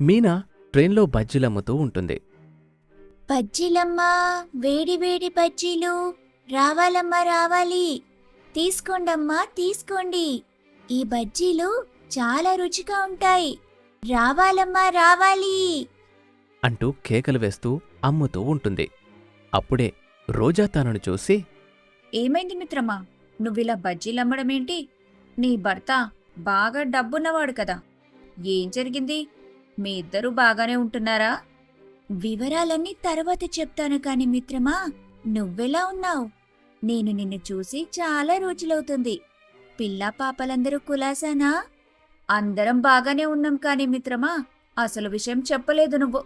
మీనా ట్రైన్లో బజ్జీలమ్ముతూ ఉంటుంది. బజ్జీలమ్మా వేడి వేడి బజ్జీలు. రావాలమ్మా రావాలి. తీసుకోండమ్మా తీసుకోండి. ఈ బజ్జీలు చాలా రుచిగా ఉంటాయి. రావాలమ్మా రావాలి. అంటూ కేకలు వేస్తూ అమ్ముతూ ఉంటుంది. అప్పుడే రోజా తనను చూసి ఏమైంది మిత్రమా? నువ్విలా బజ్జీలమ్మడమేంటి నీ భర్త బాగా డబ్బున్నవాడు కదా. ఏం జరిగింది? మీ ఇద్దరు బాగానే ఉంటున్నారా? వివరాలన్నీ తర్వాత చెప్తాను కాని మిత్రమా నువ్వెలా ఉన్నావు? నేను నిన్ను చూసి చాలా రోజులవుతుంది. పిల్లా పాపలందరూ కులాసానా? అందరం బాగానే ఉన్నాం కాని మిత్రమా అసలు విషయం చెప్పలేదు నువ్వు.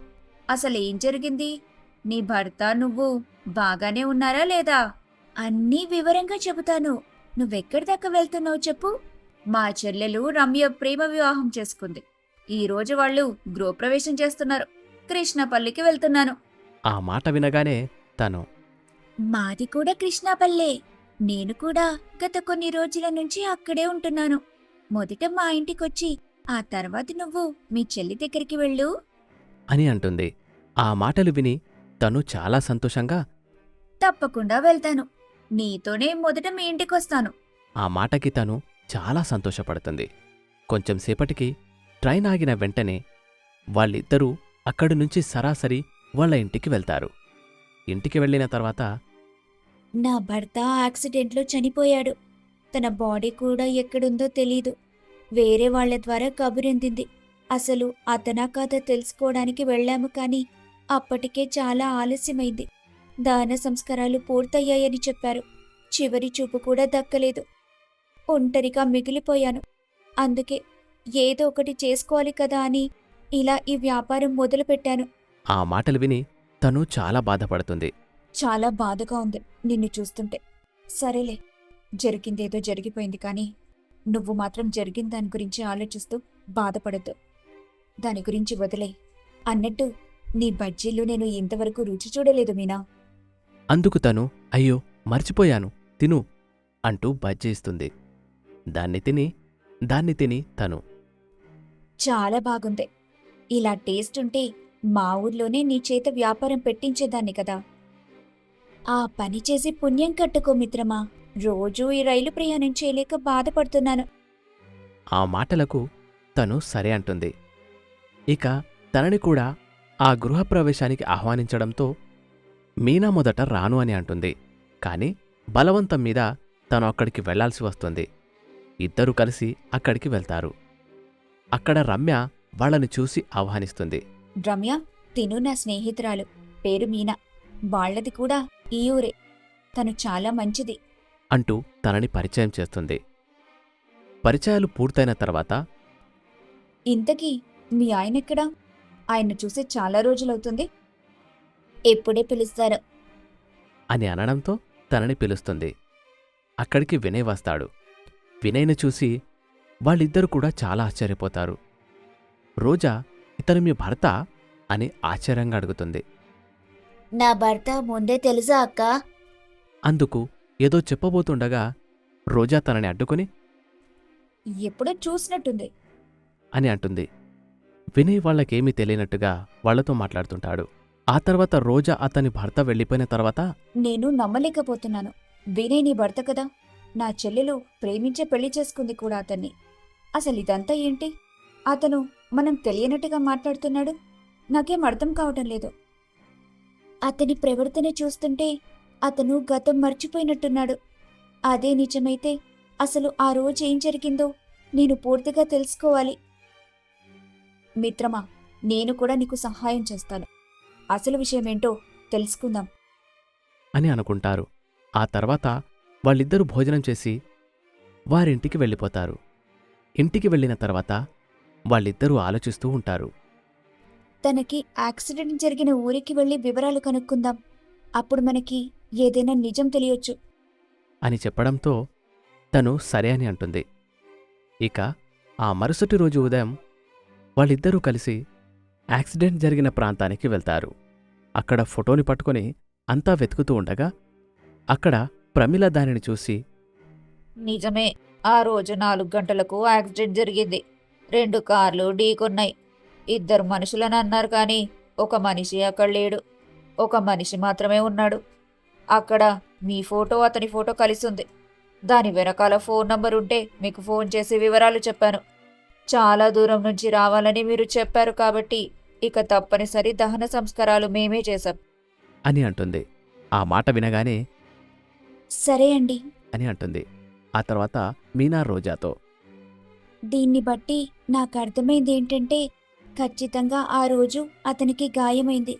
అసలు ఏం జరిగింది? నీ భర్త నువ్వు బాగానే ఉన్నారా లేదా? అన్నీ వివరంగా చెబుతాను. నువ్వెక్కడి దాకా వెళ్తున్నావు చెప్పు? మా చెల్లెలు రమ్య ప్రేమ వివాహం చేసుకుంది. ఈ రోజు వాళ్ళు గృహప్రవేశం చేస్తున్నారు. కృష్ణపల్లికి వెళ్తున్నాను. ఆ మాట వినగానే తను మాది కూడా కృష్ణాపల్లె. నేను కూడా గత కొన్ని రోజుల నుంచి అక్కడే ఉంటున్నాను. మొదట మా ఇంటికొచ్చి ఆ తర్వాత నువ్వు మీ చెల్లి దగ్గరికి వెళ్ళు. అని అంటుంది. ఆ మాటలు విని తను చాలా సంతోషంగా తప్పకుండా వెళ్తాను. నీతోనే మొదట మీ ఇంటికొస్తాను. ఆ మాటకి తను చాలా సంతోషపడుతుంది. కొంచెం సేపటికి ట్రైన్ ఆగిన వెంటనే వాళ్ళిద్దరూ అక్కడి నుంచి సరాసరి వాళ్ళ ఇంటికి వెళ్తారు. ఇంటికి వెళ్ళిన తర్వాత నా భర్త యాక్సిడెంట్లో చనిపోయాడు. తన బాడీ కూడా ఎక్కడుందో తెలీదు. వేరే వాళ్ళ ద్వారా కబురిందింది. అసలు అతనా కథ తెలుసుకోవడానికి వెళ్ళాము కానీ అప్పటికే చాలా ఆలస్యమైంది. దాన సంస్కారాలు పూర్తయ్యాయని చెప్పారు. చివరి చూపు కూడా దక్కలేదు. ఒంటరిగా మిగిలిపోయాను. అందుకే ఏదో ఒకటి చేసుకోవాలి కదా అని ఇలా ఈ వ్యాపారం మొదలుపెట్టాను. ఆ మాటలు విని తను చాలా బాధపడుతుంది. చాలా బాధగా ఉంది నిన్ను చూస్తుంటే. సరేలే జరిగిందేదో జరిగిపోయింది కానీ నువ్వు మాత్రం జరిగిన దాని గురించి ఆలోచిస్తూ బాధపడద్దు. దాని గురించి వదిలే. అన్నట్టు నీ బజ్జీలు నేను ఇంతవరకు రుచి చూడలేదు మీనా. అందుకు తను అయ్యో మర్చిపోయాను తిను అంటూ బజ్జీ ఇస్తుంది దాన్ని తిని దాన్ని తిని తను చాలా బాగుంది. ఇలా టేస్ట్ ఉంటే మా ఊర్లోనే నీ చేత వ్యాపారం పెట్టించేదాన్ని కదా. ఆ పని చేసి పుణ్యం కట్టుకో మిత్రమా. రోజూ ఈ రైలు ప్రయాణం చేయలేక బాధపడుతున్నాను. ఆ మాటలకు తను సరే అంటుంది. ఇక తనని కూడా ఆ గృహప్రవేశానికి ఆహ్వానించడంతో మీనా మొదట రాను అని అంటుంది. కాని బలవంతం మీద తను అక్కడికి వెళ్ళాల్సి వస్తుంది. ఇద్దరూ కలిసి అక్కడికి వెళ్తారు. అక్కడ రమ్య వాళ్ళని చూసి ఆహ్వానిస్తుంది. రమ్య తిను నా స్నేహితురాలు. పేరు మీనా. వాళ్ళది కూడా ఈ ఊరే. తను చాలా మంచిది. అంటూ తనని పరిచయం చేస్తుంది. పరిచయాలు పూర్తయిన తర్వాత ఇంతకీ మీ ఆయన ఎక్కడా ఆయన్ను చూసి చాలా రోజులవుతుంది. ఎప్పుడే పిలుస్తారు? అని అనడంతో తనని పిలుస్తుంది. అక్కడికి వినయ్ వస్తాడు. వినయ్ని చూసి వాళ్ళిద్దరూ కూడా చాలా ఆశ్చర్యపోతారు. రోజా ఇతను మీ భర్త? అని ఆశ్చర్యంగా అడుగుతుంది. నా భర్త ముందే తెలుసా అక్క? అందుకు ఏదో చెప్పబోతుండగా రోజా తనని అడ్డుకుని ఎప్పుడో చూసినట్టుంది. అని అంటుంది. వినయ్ వాళ్ళకేమీ తెలియనట్టుగా వాళ్ళతో మాట్లాడుతుంటాడు. ఆ తర్వాత రోజా అతని భర్త వెళ్ళిపోయిన తర్వాత నేను నమ్మలేకపోతున్నాను. వినయ్ నీ భర్త కదా. నా చెల్లెలు ప్రేమించే పెళ్ళి చేసుకుంది కూడా అతన్ని. అసలు ఇదంతా ఏంటి? అతను మనం తెలియనట్టుగా మాట్లాడుతున్నాడు. నాకేం అర్థం కావటం లేదు. అతని ప్రవర్తన చూస్తుంటే అతను గతం మర్చిపోయినట్టున్నాడు. అదే నిజమైతే అసలు ఆ రోజు ఏం జరిగిందో నేను పూర్తిగా తెలుసుకోవాలి. మిత్రమా నేను కూడా నీకు సహాయం చేస్తాను. అసలు విషయమేంటో తెలుసుకుందాం. అని అనుకుంటారు. ఆ తర్వాత వాళ్ళిద్దరూ భోజనం చేసి వారింటికి వెళ్ళిపోతారు. ఇంటికి వెళ్ళిన తర్వాత వాళ్ళిద్దరూ ఆలోచిస్తూ ఉంటారు. తనకి యాక్సిడెంట్ జరిగిన ఊరికి వెళ్ళి వివరాలు కనుక్కుందాం. అప్పుడు మనకి ఏదైనా నిజం తెలియొచ్చు. అని చెప్పడంతో తను సరే అని అంటుంది. ఇక ఆ మరుసటి రోజు ఉదయం వాళ్ళిద్దరూ కలిసి యాక్సిడెంట్ జరిగిన ప్రాంతానికి వెళ్తారు. అక్కడ ఫోటోని పట్టుకొని అంతా వెతుకుతూ ఉండగా అక్కడ ప్రమిళ దానిని చూసి నిజమే. ఆ రోజు నాలుగు గంటలకు యాక్సిడెంట్ జరిగింది. రెండు కార్లు ఢీకొన్నాయి. ఇద్దరు మనుషులని అన్నారు కానీ ఒక మనిషి అక్కడ లేడు. ఒక మనిషి మాత్రమే ఉన్నాడు. అక్కడ మీ ఫోటో అతని ఫోటో కలిసి ఉంది దాని వెనకాల ఫోన్ నంబర్ ఉంటే మీకు ఫోన్ చేసి వివరాలు చెప్పాను. చాలా దూరం నుంచి రావాలని మీరు చెప్పారు కాబట్టి ఇక తప్పనిసరి దహన సంస్కారాలు మేమే చేశాం. అని అంటుంది. ఆ మాట వినగానే సరే అండి. అని అంటుంది. ఆ తర్వాత మీనా రోజాతో. దీన్ని బట్టి నాకు అర్థమైంది ఏంటంటే ఖచ్చితంగా ఆ రోజు అతనికి గాయమైంది.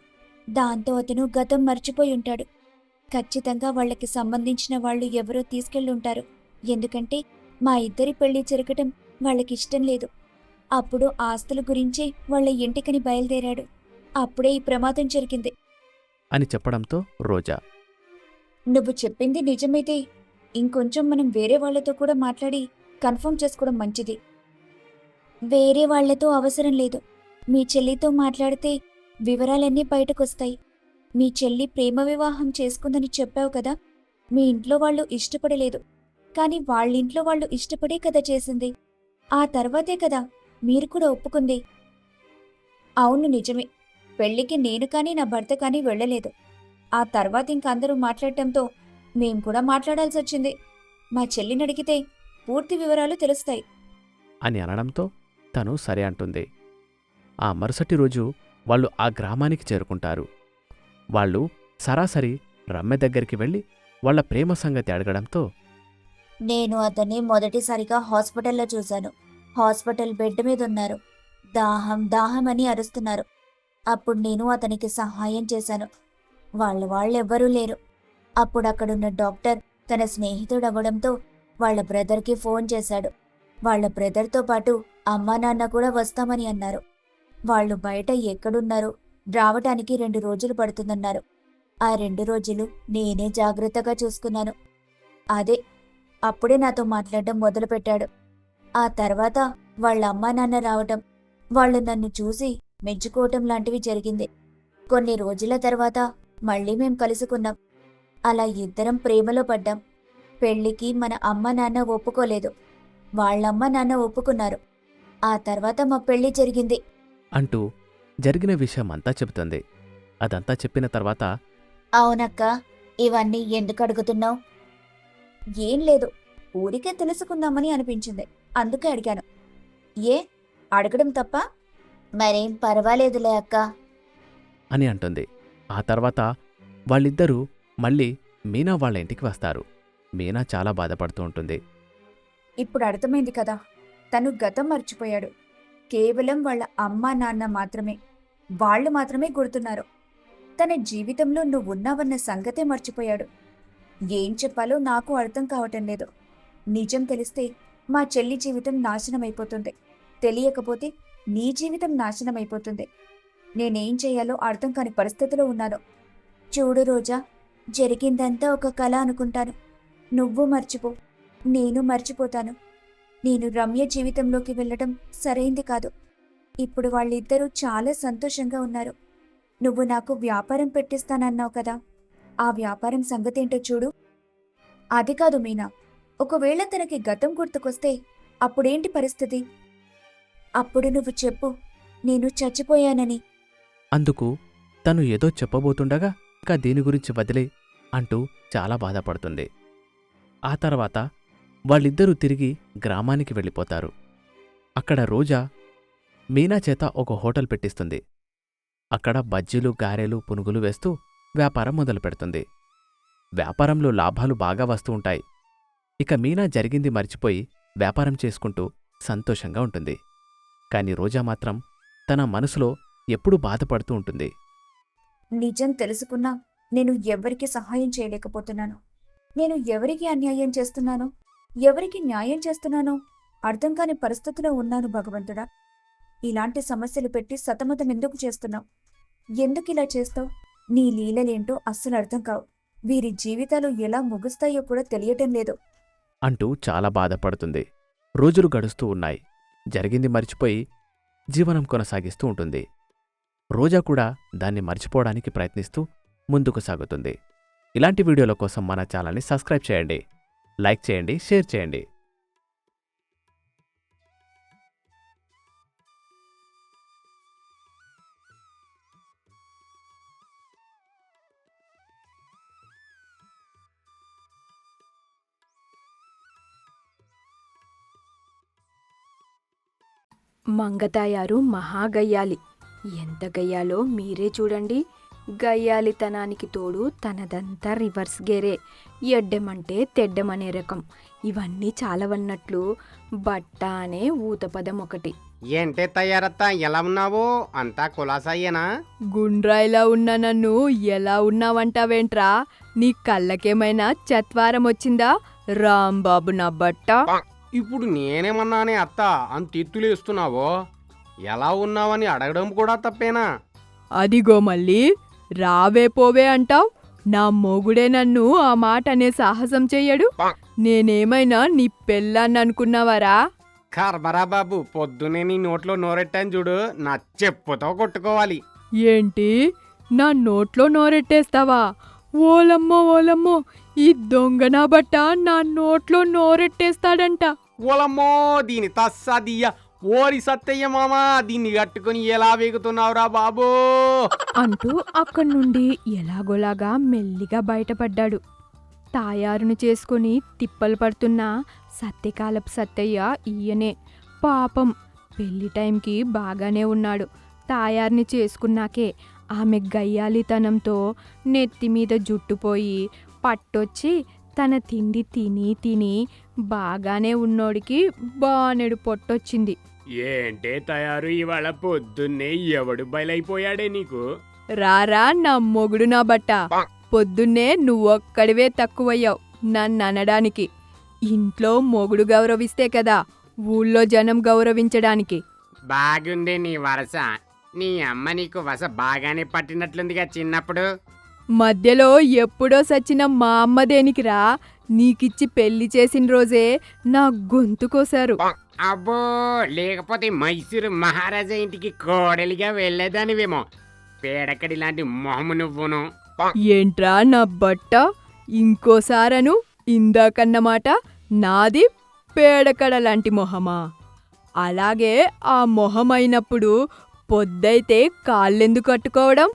దాంతో అతను గతం మర్చిపోయి ఉంటాడు. ఖచ్చితంగా వాళ్ళకి సంబంధించిన వాళ్ళు ఎవరో తీసుకెళ్ళుంటారు ఎందుకంటే మా ఇద్దరి పెళ్ళి జరగటం వాళ్ళకి ఇష్టం లేదు. అప్పుడు ఆస్తుల గురించి వాళ్ళ ఇంటికని బయలుదేరాడు. అప్పుడే ఈ ప్రమాదం జరిగింది. అని చెప్పడంతో రోజా. నువ్వు చెప్పింది నిజమైతే ఇంకొంచెం మనం వేరే వాళ్ళతో కూడా మాట్లాడి కన్ఫర్మ్ చేసుకోవడం మంచిది. వేరే వాళ్ళతో అవసరం లేదు. మీ చెల్లితో మాట్లాడితే వివరాలన్నీ బయటకొస్తాయి. మీ చెల్లి ప్రేమ వివాహం చేసుకుందని చెప్పావు కదా? మీ ఇంట్లో వాళ్ళు ఇష్టపడలేదు. కానీ వాళ్ళింట్లో వాళ్ళు ఇష్టపడే కదా చేసింది. ఆ తర్వాతే కదా మీరు కూడా ఒప్పుకుంది. అవును నిజమే. పెళ్ళికి నేను కానీ నా భర్త కానీ వెళ్ళలేదు. ఆ తర్వాత ఇంక అందరూ మాట్లాడటంతో మేం కూడా మాట్లాడాల్సి వచ్చింది. మా చెల్లిని అడిగితే పూర్తి వివరాలు తెలుస్తాయి. అని అనడంతో తను సరే అంటుంది. ఆ మరుసటి రోజు వాళ్ళు ఆ గ్రామానికి చేరుకుంటారు. వాళ్ళు సరాసరి రమ్య దగ్గరికి వెళ్ళి వాళ్ళ ప్రేమ సంగతి అడగడంతో నేను అతన్ని మొదటిసారిగా హాస్పిటల్లో చూశాను. హాస్పిటల్ బెడ్ మీద ఉన్నారు. దాహం దాహం అని అరుస్తున్నారు. అప్పుడు నేను అతనికి సహాయం చేశాను. వాళ్ళ వాళ్ళెవ్వరూ లేరు. అప్పుడు అక్కడున్న డాక్టర్ తన స్నేహితుడు అవ్వడంతో వాళ్ళ బ్రదర్కి ఫోన్ చేశాడు. వాళ్ళ బ్రదర్తో పాటు అమ్మా నాన్న కూడా వస్తామని అన్నారు. వాళ్ళు బయట ఎక్కడున్నారు రావటానికి రెండు రోజులు పడుతుందన్నారు. ఆ రెండు రోజులు నేనే జాగ్రత్తగా చూసుకున్నాను. అదే అప్పుడే నాతో మాట్లాడడం మొదలుపెట్టాడు. ఆ తర్వాత వాళ్ళ అమ్మా నాన్న రావటం వాళ్ళు నన్ను చూసి మెచ్చుకోవటం లాంటివి జరిగింది. కొన్ని రోజుల తర్వాత మళ్ళీ మేం కలుసుకున్నాం. అలా ఇద్దరం ప్రేమలో పడ్డాం. పెళ్ళికి మన అమ్మ నాన్న ఒప్పుకోలేదు. వాళ్ళమ్మ నాన్న ఒప్పుకున్నారు. ఆ తర్వాత మా పెళ్ళి జరిగింది. అంటూ జరిగిన విషయం అంతా చెబుతుంది. అదంతా చెప్పిన తర్వాత అవునక్క ఇవన్నీ ఎందుకు అడుగుతున్నావు? ఏం లేదు. ఊరికే తెలుసుకుందామని అనిపించింది. అందుకే అడిగాను. ఏ? అడగడం తప్ప? మరేం పర్వాలేదులే అక్క. అని అంటుంది. ఆ తర్వాత వాళ్ళిద్దరూ మళ్ళీ మీనా వాళ్ళ ఇంటికి వస్తారు. మీనా చాలా బాధపడుతూ ఉంటుంది. ఇప్పుడు అర్థమైంది కదా తను గతం మర్చిపోయాడు. కేవలం వాళ్ళ అమ్మ నాన్న మాత్రమే వాళ్ళు మాత్రమే గుర్తున్నారు. తన జీవితంలో నువ్వు ఉన్నావన్న సంగతే మర్చిపోయాడు. ఏం చెప్పాలో నాకు అర్థం కావటం లేదు. నిజం తెలిస్తే మా చెల్లి జీవితం నాశనమైపోతుంది. తెలియకపోతే నీ జీవితం నాశనమైపోతుంది. నేనేం చేయాలో అర్థం కాని పరిస్థితిలో ఉన్నాను. చూడు రోజా జరిగిందంతా ఒక కళ అనుకుంటాను. నువ్వు మర్చిపో. నేను మర్చిపోతాను. నేను రమ్య జీవితంలోకి వెళ్ళటం సరైంది కాదు. ఇప్పుడు వాళ్ళిద్దరూ చాలా సంతోషంగా ఉన్నారు. నువ్వు నాకు వ్యాపారం పెట్టిస్తానన్నావు కదా. ఆ వ్యాపారం సంగతేంటో చూడు. అది కాదు మీనా. ఒకవేళ తనకి గతం గుర్తుకొస్తే అప్పుడేంటి పరిస్థితి? అప్పుడు నువ్వు చెప్పు. నేను చచ్చిపోయానని. అందుకు తను ఏదో చెప్పబోతుండగా ఇంకా దీని గురించి వదిలే. అంటూ చాలా బాధపడుతుంది. ఆ తర్వాత వాళ్ళిద్దరూ తిరిగి గ్రామానికి వెళ్ళిపోతారు. అక్కడ రోజా మీనా చేత ఒక హోటల్ పెట్టిస్తుంది. అక్కడ బజ్జీలు గారెలు పునుగులు వేస్తూ వ్యాపారం మొదలుపెడుతుంది వ్యాపారంలో లాభాలు బాగా వస్తూ ఉంటాయి. ఇక మీనా జరిగింది మర్చిపోయి వ్యాపారం చేసుకుంటూ సంతోషంగా ఉంటుంది. కాని రోజా మాత్రం తన మనసులో ఎప్పుడూ బాధపడుతూ ఉంటుంది. నిజం తెలుసుకున్నా నేను ఎవరికి సహాయం చేయలేకపోతున్నాను? నేను ఎవరికి అన్యాయం చేస్తున్నానో? ఎవరికి న్యాయం చేస్తున్నానో అర్థం కాని పరిస్థితిలో ఉన్నాను భగవంతుడా. ఇలాంటి సమస్యలు పెట్టి సతమతం ఎందుకు చేస్తున్నావు? ఎందుకు ఇలా చేస్తావు? నీ లీలలేంటో అస్సలు అర్థం కావు. వీరి జీవితాలు ఎలా ముగుస్తాయో కూడా తెలియటం లేదు. అంటూ చాలా బాధపడుతుంది. రోజులు గడుస్తూ ఉన్నాయి. జరిగింది మర్చిపోయి జీవనం కొనసాగిస్తూ ఉంటుంది. రోజా కూడా దాన్ని మర్చిపోవడానికి ప్రయత్నిస్తూ ముందుకు సాగుతుంది. ఇలాంటి వీడియోల కోసం మన ఛానల్ని సబ్స్క్రైబ్ చేయండి. లైక్ చేయండి షేర్ చేయండి. మంగతాయారు మహాగయ్యాలి. ఎంత గయ్యాలో మీరే చూడండి. గయ్యాలితనానికి తోడు తనదంతా రివర్స్ గేరే. ఎడ్డెమంటే తెడ్డమనే రకం. ఇవన్నీ చాలవన్నట్లు బట్ట అనే ఊతపదం ఒకటి. ఏంటే తయారత్తా? ఎలా ఉన్నావు? అంతా కులాసాయేనా గుండ్రాయిలా ఉన్న నన్ను. ఎలా ఉన్నావంటావేంట్రా? నీ కళ్ళకేమైనా చత్వారం వచ్చిందా? రాంబాబు నా బట్ట. ఇప్పుడు నేనేమన్నానే అత్త? అంత ఎత్తులేస్తున్నావో ఎలా ఉన్నావని అడగడం కూడా తప్పేనా? అదిగో మళ్ళీ. రావే పోవే అంటావ్? నా మొగుడే నన్ను ఆ మాట అనే సాహసం చెయ్యడు. నేనేమైనా నీ పెళ్ళాన్ని అనుకున్నావారా కర్మరా బాబు పొద్దునే నీ నోట్లో నోరెట్టాను చూడు నా చెప్పుతో కొట్టుకోవాలి. ఏంటి? నా నోట్లో నోరెట్టేస్తావా? ఓలమ్మో ఓలమ్మో ఈ దొంగ నా బట్ట నా నోట్లో నోరెట్టేస్తాడంట. ఓలమ్మో దీని తస్సదియ్య ఓరి సత్తయ్య మామా దీన్ని కట్టుకుని ఎలా వేగుతున్నావురా బాబో? అంటూ అక్కడి నుండి ఎలాగోలాగా మెల్లిగా బయటపడ్డాడు. తాయారును చేసుకుని తిప్పలు పడుతున్న సత్యకాలపు సత్తయ్య ఈయనే. పాపం పెళ్ళి టైంకి బాగానే ఉన్నాడు. తాయారిని చేసుకున్నాకే ఆమె గయ్యాలితనంతో నెత్తి మీద జుట్టుపోయి పట్టొచ్చి తన తిండి తిని తిని బాగానే ఉన్నోడికి బానెడు పొట్టొచ్చింది. ఏంటే తయారు ఇవాళ పొద్దున్నే ఎవడు బయలైపోయాడే నీకు? రారా నా మొగుడు నా బట్ట. పొద్దున్నే నువ్వొక్కడివే తక్కువయ్యావు నన్ను అనడానికి. ఇంట్లో మొగుడు గౌరవిస్తే కదా ఊళ్ళో జనం గౌరవించడానికి. బాగుంది నీ వరస. నీ అమ్మ నీకు వస బాగానే పట్టినట్లుందిగా చిన్నప్పుడు. మధ్యలో ఎప్పుడో సచ్చిన మా అమ్మ దేనికిరా నీకిచ్చి పెళ్ళి చేసిన రోజే నా గొంతు కోసారు. అబ్బో లేకపోతే మైసూరు మహారాజా ఇంటికి కోడలిగా వెళ్ళేదానివేమో. పేడకడి లాంటి మొహము నువ్వును. ఏంట్రా నా బట్ట? ఇంకోసారను ఇందాకన్నమాట? నాది పేడకడ లాంటి మొహమా? అలాగే ఆ మొహమైనప్పుడు పొద్దైతే కాళ్ళెందుకు కట్టుకోవడం?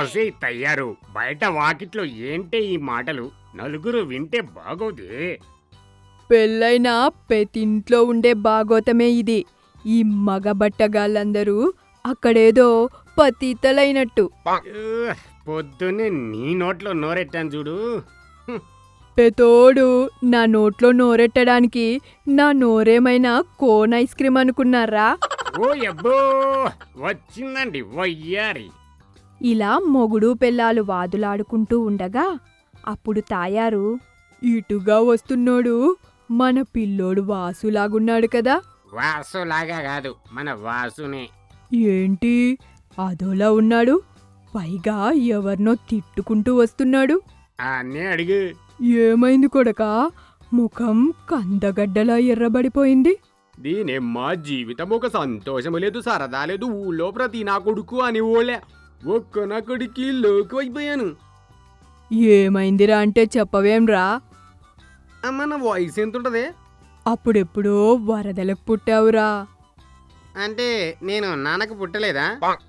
ఓసే తయ్యారు బయట వాకిట్లో ఏంటే ఈ మాటలు? నలుగురు వింటే బాగోదే. పెళ్ళైన పెతింట్లో ఉండే బాగోతమే ఇది. ఈ మగ బట్టగాళ్ళందరూ అక్కడేదో పతీతలైనట్టు. ఉహ్, పొద్దున్నే నీ నోట్లో నోరెట్టాను చూడు. పెతోడు నా నోట్లో నోరెట్టడానికి నా నోరేమైనా కోన్ ఐస్ క్రీమ్ అనుకున్నారా? ఓ అబ్బో వచ్చిందండి వయ్యారి. ఇలా మొగుడు పెళ్ళాలు వాదులాడుకుంటూ ఉండగా అప్పుడు తాయారు ఇటుగా వస్తున్నోడు మన పిల్లోడు వాసులాగున్నాడు కదా. వాసులాగా కాదు మన వాసునే. ఏంటి? అదోలా ఉన్నాడు? పైగా ఎవరినో తిట్టుకుంటూ వస్తున్నాడు. అన్నీ అడిగు. ఏమైంది కొడకా? ముఖం కందగడ్డలా ఎర్రబడిపోయింది. దీనే మా జీవితం ఒక సంతోషము లేదు సరదా లేదు ఊళ్ళో ప్రతి నా కొడుకు అని ఓలే. ఒక్క నా కొడుకి లోకి అయిపోయాను. ఏమైందిరా అంటే చెప్పవేంరా మన వయసు ఎంత ఉంటది అప్పుడెప్పుడో వరదలకు పుట్టావురా. అంటే నేను నాన్నకు పుట్టలేదా?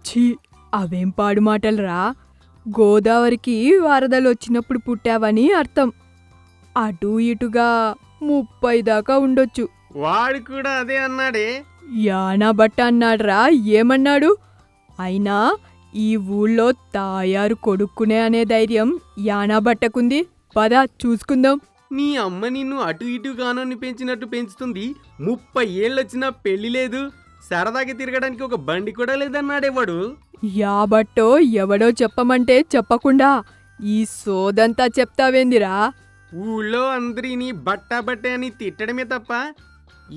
ఛీ అవేం పాడు మాటలురా. గోదావరికి వరదలు వచ్చినప్పుడు పుట్టావని అర్థం. అటు ఇటుగా ముప్పై దాకా ఉండొచ్చు. వాడు కూడా అదే అన్నాడే. యానా బట్ట అన్నాడ్రా ఏమన్నాడు? అయినా ఈ ఊళ్ళో తాయారు కొడుక్కునే అనే ధైర్యం యానా బట్టకుంది. పద చూసుకుందాం. నీ అమ్మ నిన్ను అటు ఇటు కానని పెంచినట్టు పెంచుతుంది. ముప్పై ఏళ్ళొచ్చినా పెళ్ళి లేదు. సరదాగా తిరగడానికి ఒక బండి కూడా లేదన్నాడే వాడు యాబట్టో ఎవడో చెప్పమంటే చెప్పకుండా ఈ సోదంతా చెప్తావేందిరా? ఊళ్ళో అందరినీ బట్ట బట్ట అని తిట్టడమే తప్ప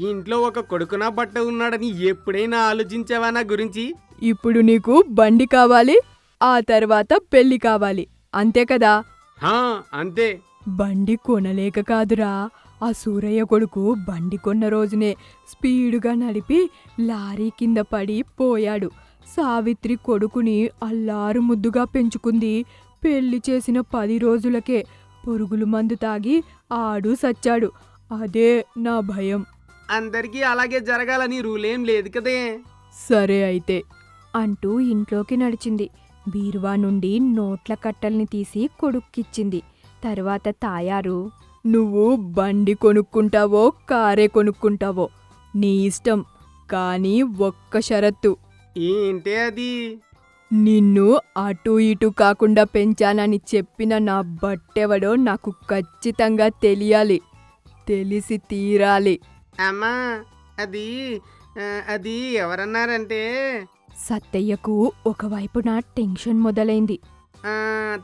ఇంట్లో ఒక కొడుకునా బట్ట ఉన్నాడని ఎప్పుడైనా ఆలోచించావా నా గురించి? ఇప్పుడు నీకు బండి కావాలి ఆ తర్వాత పెళ్ళి కావాలి. అంతే కదా? హా అంతే. బండి కొనలేక కాదురా. ఆ సూరయ్య కొడుకు బండి కొన్న రోజునే స్పీడుగా నడిపి లారీ కింద పడి పోయాడు. సావిత్రి కొడుకుని అల్లారు ముద్దుగా పెంచుకుంది. పెళ్ళి చేసిన పది రోజులకే పురుగులు మందు తాగి ఆడు సచ్చాడు. అదే నా భయం. అందరికీ అలాగే జరగాలని రూలేం లేదు కదే. సరే అయితే అంటూ ఇంట్లోకి నడిచింది. బీరువా నుండి నోట్ల కట్టల్ని తీసి కొడుక్కిచ్చింది. తర్వాత తాయారు నువ్వు బండి కొనుక్కుంటావో కారే కొనుక్కుంటావో నీ ఇష్టం కానీ ఒక్క షరత్తు. ఏంటే అది? నిన్ను అటు ఇటు కాకుండా పెంచానని చెప్పిన నా బట్టెవడో నాకు ఖచ్చితంగా తెలియాలి తెలిసి తీరాలి. అమ్మా అది అది ఎవరన్నారంటే? సత్తయ్యకు ఒకవైపున టెన్షన్ మొదలైంది.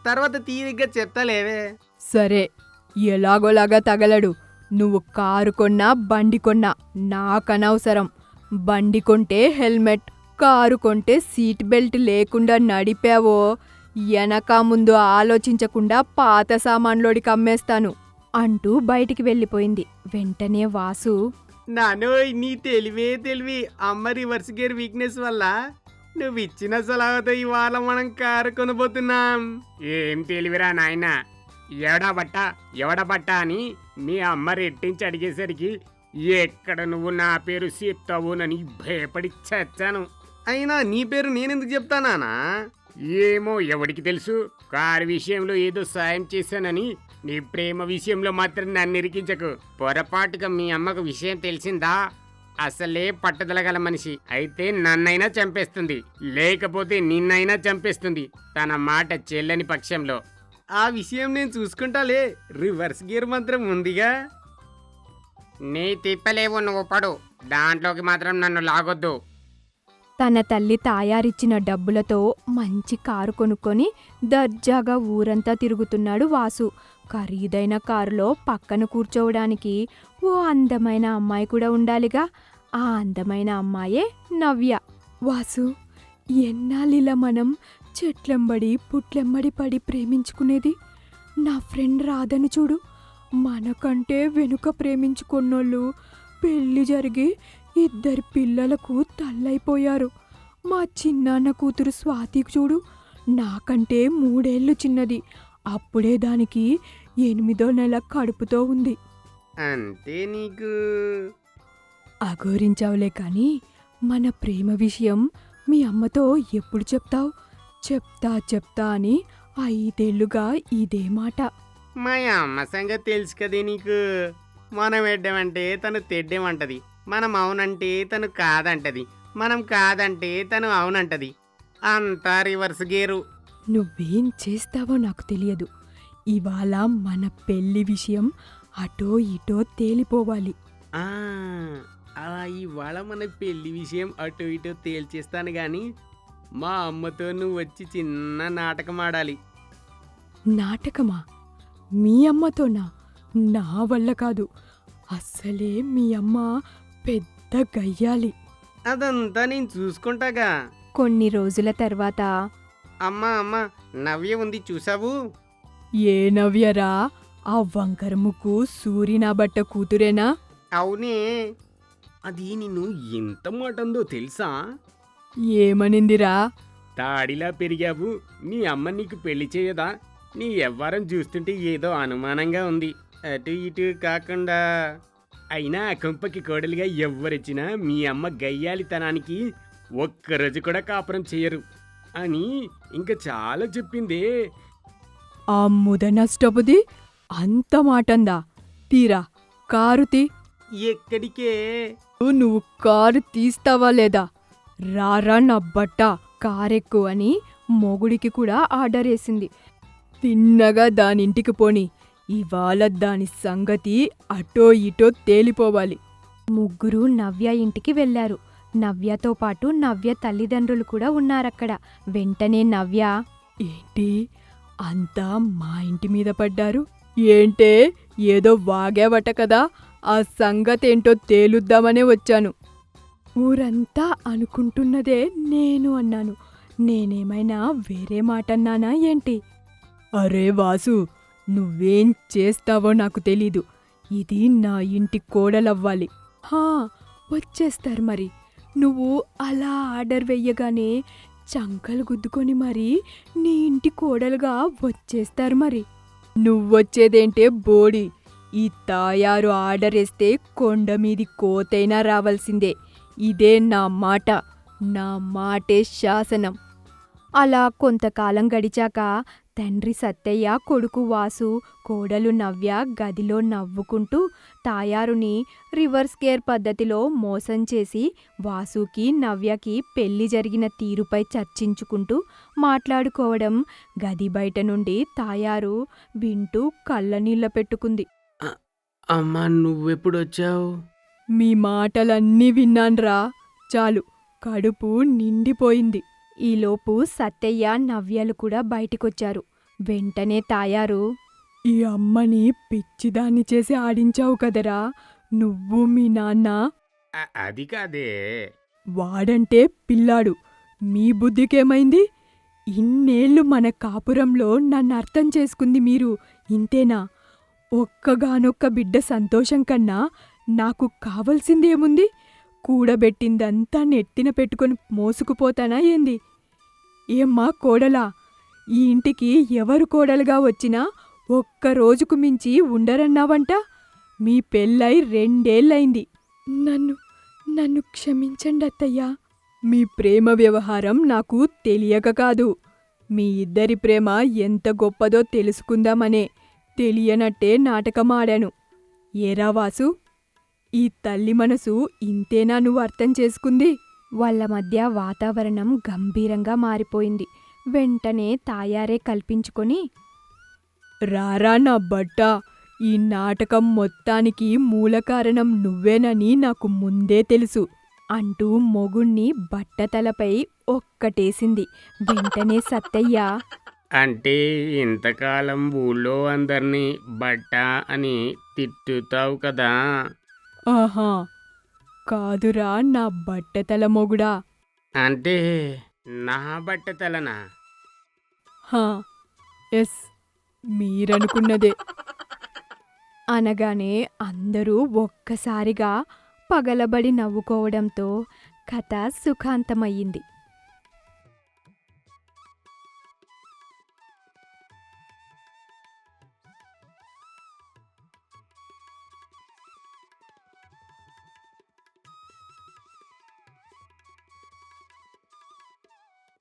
తర్వాత తీరిగ్గా చెప్తాలేవే. సరే ఎలాగోలాగా తగలడు. నువ్వు కారు కొన్నా బండి కొన్నా నాకనవసరం. బండి కొంటే హెల్మెట్ కారు కొంటే సీట్ బెల్ట్ లేకుండా నడిపావో వెనక ముందు ఆలోచించకుండా పాత సామాన్లోడికి అమ్మేస్తాను అంటూ బయటికి వెళ్ళిపోయింది వెంటనే వాసు. నానోయ్ నీ తెలివే తెలివి. అమ్మ రివర్స్ గేర్ వీక్నెస్ వల్ల నువ్వు ఇచ్చిన సలహాతో ఇవాళ మనం కారు కొనబోతున్నాం. ఏం తెలివిరా నాయన? ఎవడా బట్ట? ఎవడా బట్ట అని మీ అమ్మ రెట్టించి అడిగేసరికి ఎక్కడ నువ్వు నా పేరు చెప్తావునని భయపడి చచ్చాను అయినా నీ పేరు నేనెందుకు చెప్తానా ఏమో ఎవడికి తెలుసు? కారు విషయంలో ఏదో సాయం చేశానని నీ ప్రేమ విషయంలో మాత్రం నన్ను ఇరికించకు. పొరపాటుగా మీ అమ్మకు విషయం తెలిసిందా? అసలే పట్టుదల గల మనిషి. అయితే నన్నైనా చంపేస్తుంది. లేకపోతే నిన్నైనా చంపేస్తుంది. తన మాట చెల్లని పక్షంలో. ఆ విషయం నేను చూసుకుంటాలే. రివర్స్ గేర్ మాత్రం ఉందిగా. నీ తిప్పలేవు నువ్వు పడు. దాంట్లోకి మాత్రం నన్ను లాగొద్దు. తన తల్లి తాయారిచ్చిన డబ్బులతో మంచి కారు కొనుక్కొని దర్జాగా ఊరంతా తిరుగుతున్నాడు వాసు. ఖరీదైన కారులో పక్కన కూర్చోవడానికి ఓ అందమైన అమ్మాయి కూడా ఉండాలిగా. ఆ అందమైన అమ్మాయే నవ్య. వాసు ఎన్నాళ్ళిలా మనం చెట్లెంబడి పుట్లెంబడి పడి ప్రేమించుకునేది? నా ఫ్రెండ్ రాదని చూడు. మనకంటే వెనుక ప్రేమించుకున్నోళ్ళు పెళ్ళి జరిగి ఇద్దరి పిల్లలకు తల్లైపోయారు. మా చిన్నాన్న కూతురు స్వాతికి చూడు. నాకంటే మూడేళ్ళు చిన్నది. అప్పుడే దానికి ఎనిమిదో నెల కడుపుతో ఉంది. అంటే నీకు? అఘోరించావులే కానీ మన ప్రేమ విషయం మీ అమ్మతో ఎప్పుడు చెప్తావు? చెప్తా చెప్తా అని ఐదేళ్ళుగా ఇదే మాట. మా అమ్మ సంగతి తెలుసు కదే నీకు? మనం ఎడ్డమంటే తను తెడ్డేమంటది. మనం అవునంటే తను కాదంటది. మనం కాదంటే తను అవునంటది. అంతా రివర్స్ గేరు. నువ్వేం చేస్తావో నాకు తెలియదు. ఇవాళ మన పెళ్ళి విషయం అటో ఇటో తేలిపోవాలి. ఆ, అలా ఇవాళ మన పెళ్ళి విషయం అటు ఇటు తేల్చేస్తాను గాని మా అమ్మతో నువ్వు వచ్చి చిన్న నాటకం ఆడాలి నాటకమా? మీ అమ్మతోనా? నా వల్ల కాదు. అస్సలే మీ అమ్మ పెద్ద గయ్యాలి. అదంతా నేను చూసుకుంటాగా. కొన్ని రోజుల తర్వాత అమ్మా అమ్మ నవ్య ఉంది చూసావు? ఏ నవ్యరా? ఆ వంకర ముక్కు సూరినా బట్ట కూతురేనా? అవునే. అది నిన్ను ఎంత మాటందో తెలుసా? ఏమనిందిరా? తాడిలా పెరిగావు. నీ అమ్మ నీకు పెళ్ళి చేయదా? నీ ఎవ్వరం చూస్తుంటే ఏదో అనుమానంగా ఉంది. అటు ఇటు కాకుండా. అయినా ఆ కొంపకి కోడలిగా ఎవ్వరొచ్చినా మీ అమ్మ గయ్యాలితనానికి ఒక్కరోజు కూడా కాపురం చేయరు. అని ఇంకా చాలా చెప్పిందే. ఆ ముద నష్టపుది అంత మాటందా? తీరా కారు తీ. ఎక్కడికే? నువ్వు కారు తీస్తావా లేదా? రారా నా బట్ట కారెక్కు అని మొగుడికి కూడా ఆర్డర్ వేసింది. తిన్నగా దానింటికి పోని ఇవాళ దాని సంగతి అటో ఇటో తేలిపోవాలి. ముగ్గురు నవ్య ఇంటికి వెళ్ళారు నవ్యతో పాటు నవ్య తల్లిదండ్రులు కూడా ఉన్నారక్కడ. వెంటనే నవ్య ఏంటి? అంతా మా ఇంటి మీద పడ్డారు? ఏంటే ఏదో వాగావట కదా ఆ సంగతేంటో తేలుద్దామనే వచ్చాను. ఊరంతా అనుకుంటున్నదే నేను అన్నాను. నేనేమైనా వేరే మాట అన్నానా ఏంటి? అరే వాసు నువ్వేం చేస్తావో నాకు తెలీదు. ఇది నా ఇంటి కోడలవ్వాలి. హా వచ్చేస్తారు మరి. నువ్వు అలా ఆర్డర్ వెయ్యగానే చంకలు గుద్దుకొని మరి నీ ఇంటి కోడలుగా వచ్చేస్తారు మరి. నువ్వొచ్చేదేంటే బోడి. ఈ తాయారు ఆర్డర్ వేస్తే కొండ మీది కోతైనా రావాల్సిందే. ఇదే నా మాట. నా మాటే శాసనం. అలా కొంతకాలం గడిచాక తండ్రి సత్తయ్య కొడుకు వాసు కోడలు నవ్య గదిలో నవ్వుకుంటూ తాయారుని రివర్స్ కేర్ పద్ధతిలో మోసం చేసి వాసుకి నవ్యకి పెళ్ళి జరిగిన తీరుపై చర్చించుకుంటూ మాట్లాడుకోవడం గది బయట నుండి తాయారు వింటూ కళ్ళనీళ్ళ పెట్టుకుంది. అమ్మా నువ్వెప్పుడొచ్చావు? మీ మాటలన్నీ విన్నాన్రా. చాలు కడుపు నిండిపోయింది. ఈలోపు సత్తయ్య నవ్యలు కూడా బయటికొచ్చారు. వెంటనే తాయారు ఈ అమ్మని పిచ్చిదాన్ని చేసి ఆడించావు కదరా. నువ్వు మీ నాన్న అది కాదే. వాడంటే పిల్లాడు. మీ బుద్ధికేమైంది? ఇన్నేళ్ళు మన కాపురంలో నన్ను అర్థం చేసుకుంది మీరు. ఇంతేనా? ఒక్కగానొక్క బిడ్డ సంతోషం కన్నా నాకు కావలసిందేముంది కూడబెట్టిందంతా నెత్తిన పెట్టుకొని మోసుకుపోతానా ఏంది? ఏమ్మా కోడలా ఈ ఇంటికి ఎవరు కోడలుగా వచ్చినా ఒక్క రోజుకు మించి ఉండరన్నావంట? మీ పెళ్ళై రెండేళ్ళైంది నన్ను నన్ను క్షమించండి అత్తయ్యా మీ ప్రేమ వ్యవహారం నాకు తెలియక కాదు. మీ ఇద్దరి ప్రేమ ఎంత గొప్పదో తెలుసుకుందామనే తెలియనట్టే నాటకమాడాను. ఏరా వాసు ఈ తల్లి మనసు ఇంతేనా నువ్వు అర్థం చేసుకుంది? వాళ్ళ మధ్య వాతావరణం గంభీరంగా మారిపోయింది. వెంటనే తాయారే కల్పించుకొని రారా నా బట్ట ఈ నాటకం మొత్తానికి మూల కారణం నువ్వేనని నాకు ముందే తెలుసు. అంటూ మొగుణ్ణి బట్టతలపై ఒక్కటేసింది. వెంటనే సత్తయ్య అంటే ఇంతకాలం ఊళ్ళో అందరినీ బట్ట అని తిట్టుతావు కదా? ఆహా కాదురా నా బట్టతల మొగుడా. అంటే నా బట్ట తలనా హా ఎస్ మీరనుకున్నదే. అనగానే అందరూ ఒక్కసారిగా పగలబడి నవ్వుకోవడంతో కథ సుఖాంతమయ్యింది.